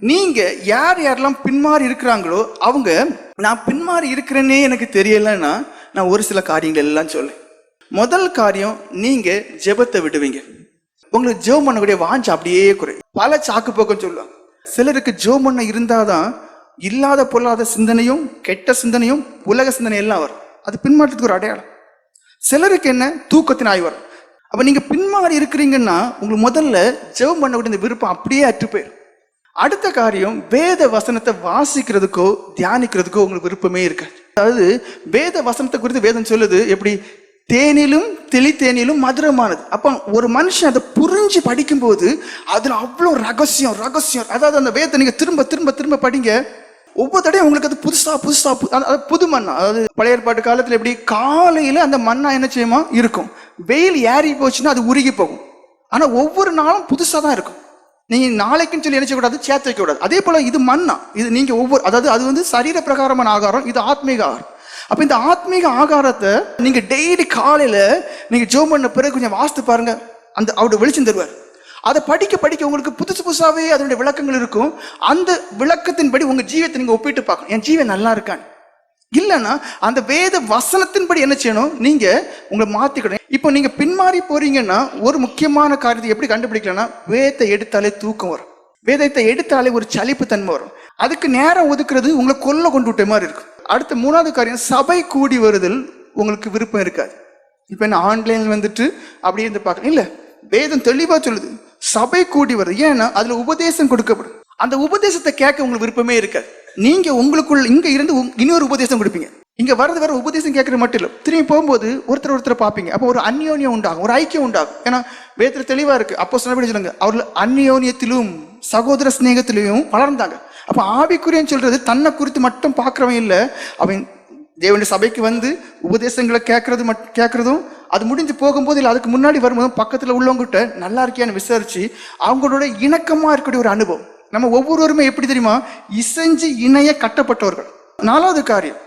நீங்க யார் யாரெல்லாம் பின்மாறி இருக்கிறாங்களோ அவங்க நான் பின்மாறி இருக்கிறேன்னே எனக்கு தெரியலன்னா நான் ஒரு சில காரியங்கள் எல்லாம் சொல்லேன் முதல் காரியம் நீங்க ஜெபத்தை விடுவீங்க. உங்களுக்கு ஜெபம் பண்ணக்கூடிய வாஞ்சை அப்படியே குறை பல சாக்கு போக்கம் சொல்லுவாங்க. சிலருக்கு ஜெபம் பண்ண இருந்தாதான் இல்லாத பொல்லாத சிந்தனையும் கெட்ட சிந்தனையும் உலக சிந்தனை எல்லாம் வரும். அது பின்மாற்றத்துக்கு ஒரு அடையாளம். சிலருக்கு என்ன? தூக்கத்தின் ஆய் வரும். அப்ப நீங்க பின்மாறி இருக்கிறீங்கன்னா உங்களுக்கு முதல்ல ஜெபம் பண்ணக்கூடிய இந்த விருப்பம் அப்படியே அற்று போயிடும் அடுத்த காரியம் வேத வசனத்தை வாசிக்கிறதுக்கோ தியானிக்கிறதுக்கோ உங்களுக்கு விருப்பமே இருக்காது. அதாவது வேத வசனத்தை குறித்து வேதம் சொல்லுது எப்படி? தேனிலும் தெளித்தேனிலும் மதுரமானது. அப்போ ஒரு மனுஷன் அதை புரிஞ்சு படிக்கும்போது அதில் அவ்வளோ ரகசியம் ரகசியம். அதாவது அந்த வேதத்தை நீங்கள் திரும்ப திரும்ப திரும்ப படிங்க. ஒவ்வொரு தடையும் உங்களுக்கு அது புதுசாக புதுசாக பு- அது- புது மண்ணா. அதாவது பழைய ஏற்பாட்டு காலத்தில் எப்படி? காலையில் அந்த மண்ணா என்ன செய்யுமா? இருக்கும். வெயில் ஏறி போச்சுன்னா அது உருகி போகும். ஆனால் ஒவ்வொரு நாளும் புதுசாக தான் இருக்கும். நீங்க நாளைக்குன்னு சொல்லி என்ன செய்யக்கூடாது சேர்த்து வைக்க கூடாது. அதே போல இது மண்ணா இது நீங்க ஒவ்வொரு அதாவது அது வந்து சரீர பிரகாரமான ஆகாரம் இது ஆத்மீக ஆகாரம். அப்ப இந்த ஆத்மீக ஆகாரத்தை நீங்க டெய்லி காலையில நீங்க ஜோம் பண்ண பிறகு கொஞ்சம் வாசித்து பாருங்க. அந்த அவருடைய வெளிச்சம் தருவார். அதை படிக்க படிக்க உங்களுக்கு புதுசு புதுசாவே அதனுடைய விளக்கங்கள் இருக்கும். அந்த விளக்கத்தின்படி உங்க ஜீவத்தை நீங்க ஒப்பிட்டு பார்க்கணும். என் ஜீவன் நல்லா இருக்கான் இல்லைன்னா அந்த வேத வசனத்தின்படி என்ன செய்யணும்? நீங்கள் உங்களை மாத்திக்கணும். இப்போ நீங்க பின்மாறி போறீங்கன்னா ஒரு முக்கியமான காரியத்தை எப்படி கண்டுபிடிக்கலன்னா வேதத்தை எடுத்தாலே தூக்கம் வரும். வேதத்தை எடுத்தாலே ஒரு சலிப்பு தன்மை வரும். அதுக்கு நேரம் ஒதுக்குறது உங்களை கொல்ல கொண்டு விட்ட மாதிரி இருக்கும். அடுத்த மூணாவது காரியம் சபை கூடி வருதல் உங்களுக்கு விருப்பம் இருக்காது. இப்போ என்ன ஆன்லைன் வந்துட்டு அப்படியே இருந்து பார்க்கணும் இல்ல வேதம் தெளிவா சொல்லுது சபை கூடி வருது. ஏன்னா அதுல உபதேசம் கொடுக்கப்படும். அந்த உபதேசத்தை கேட்க உங்களுக்கு விருப்பமே இருக்காது. நீங்க உங்களுக்குள்ள இங்க இருந்து இன்னொரு உபதேசம் கொடுப்பீங்க. இங்க வரது வேற உபதேசம் கேட்கறது மட்டும் இல்லை. திரும்பி போகும்போது ஒருத்தர் ஒருத்தர் பார்ப்பீங்க. அப்போ ஒரு அந்யோன்யம் உண்டாகும் ஒரு ஐக்கியம் உண்டாகும். ஏன்னா வேதத்துல தெளிவா இருக்கு. அப்போ சொன்னபடி சொல்லுங்க அவர்கள் அந்யோன்யத்திலும் சகோதர சிநேகத்திலையும் வளர்ந்தாங்க அப்ப ஆவிக்குரியன்னு சொல்றது தன்னை குறித்து மட்டும் பார்க்கறவன் இல்லை. அவன் தேவனுடைய சபைக்கு வந்து உபதேசங்களை கேட்கறது மட் கேட்கறதும் அது முடிஞ்சு போகும்போது இல்லை அதுக்கு முன்னாடி வரும்போதும் பக்கத்தில் உள்ளவங்ககிட்ட நல்லா இருக்கியான்னு விசாரிச்சு அவங்களோட இணக்கமாக இருக்கக்கூடிய ஒரு அனுபவம். நம்ம ஒவ்வொருவருமே எப்படி தெரியுமா? இசைஞ்சு இணைய கட்டப்பட்டவர்கள். நாலாவது காரியம்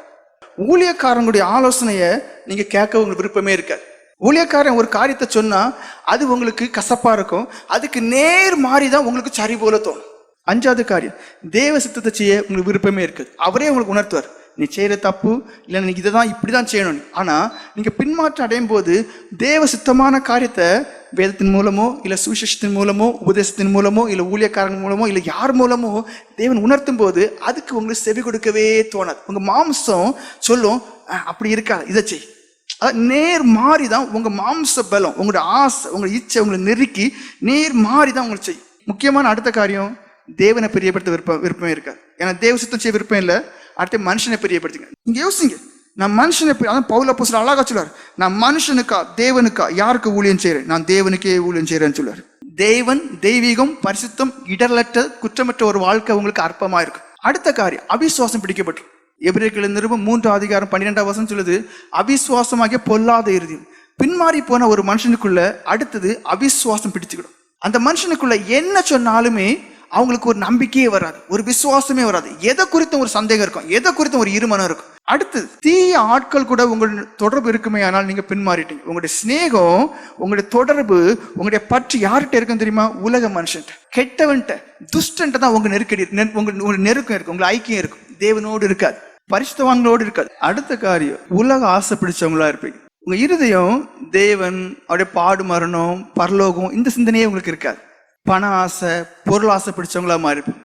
ஊழியக்காரங்களுடைய ஆலோசனையை நீங்கள் கேட்க உங்களுக்கு விருப்பமே இருக்காது. ஊழியக்காரன் ஒரு காரியத்தை சொன்னால் அது உங்களுக்கு கசப்பாக இருக்கும். அதுக்கு நேர் மாறி தான் உங்களுக்கு சரி போல தோணும். அஞ்சாவது காரியம் தேவ சித்தத்தை செய்ய உங்களுக்கு விருப்பமே இருக்குது. அவரே உங்களுக்கு உணர்த்துவார். நீ செய்கிற தப்பு இல்லை நீ இதை தான் இப்படி தான் செய்யணும். ஆனால் நீங்கள் பின்மாற்றம் அடையும் போது தேவ சுத்தமான காரியத்தை வேதத்தின் மூலமோ இல்லை சுவிசேஷத்தின் மூலமோ உபதேசத்தின் மூலமோ இல்லை ஊழியக்காரன் மூலமோ இல்லை யார் மூலமோ தேவன் உணர்த்தும் போது அதுக்கு உங்களுக்கு செவி கொடுக்கவே தோணாது. உங்கள் மாம்சம் சொல்லும் அப்படி இருக்காது இதை செய். அது நேர் மாறி தான் உங்கள் மாம்ச பலம் உங்களோட ஆசை உங்களோட இச்சை உங்களை நெருக்கி நேர் மாறி தான் உங்களுக்கு செய்யும். முக்கியமான அடுத்த காரியம் தேவனை பிரியப்படுத்த விருப்பம் விருப்பமே இருக்காது. ஏன்னா தேவ சுத்தம் செய்ய விருப்பம் இல்லை. அடுத்து மனுஷனை பெரியப்படுத்துங்க நீங்க யோசிங்க. நான் மனுஷனை பிரி- அதான் பவுல அப்போ அழகா சொல்லுவார் நான் மனுஷனுக்கா தேவனுக்கா யாருக்கு ஊழியம் செய்கிறேன் நான் தேவனுக்கே ஊழியம் செய்கிறேன்னு சொல்லுவார் தேவன் தெய்வீகம் பரிசுத்தம் இடர்லற்ற குற்றமற்ற ஒரு வாழ்க்கை உங்களுக்கு அற்பமா இருக்கும் அடுத்த காரியம் அவிசுவாசம் பிடிக்கப்பட்டு. எபிரேக்கில் நிருபம் மூன்று அதிகாரம் பன்னிரெண்டாம் வருஷம் சொல்லுது அவிசுவாசமாகிய பொல்லாத இறுதி பின்மாறி போன ஒரு மனுஷனுக்குள்ள அடுத்தது அவிசுவாசம் பிடிச்சுக்கிடும். அந்த மனுஷனுக்குள்ள என்ன சொன்னாலுமே அவங்களுக்கு ஒரு நம்பிக்கையே வராது ஒரு விசுவாசமே வராது. எதை குறித்தும் ஒரு சந்தேகம் இருக்கும் எதை குறித்தும் ஒரு இருமனம் இருக்கும். அடுத்து தீய ஆட்கள் கூட உங்களுடைய தொடர்பு இருக்குமே ஆனால் நீங்க பின்மாறிட்டீங்க. உங்களுடைய சிநேகம் உங்களுடைய தொடர்பு உங்களுடைய பற்று யார்கிட்ட இருக்குன்னு தெரியுமா? உலக மனுஷன்ட்ட. கெட்டவன்ட்ட துஷ்டன்ட்ட தான் உங்க நெருக்கடி உங்க நெருக்கம் இருக்கும் உங்களை ஐக்கியம் இருக்கும் தேவனோடு இருக்காது பரிசுத்தவான்களோடு இருக்காது. அடுத்த காரியம் உலக ஆசை பிடிச்சவங்களா இருப்பீங்க. உங்க இருதயம் தேவன் அவருடைய பாடு மரணம் பரலோகம் இந்த சிந்தனையே உங்களுக்கு இருக்காது. பண ஆசை பொருள் ஆசை பிடிச்சவங்களா மாறிப்போம்.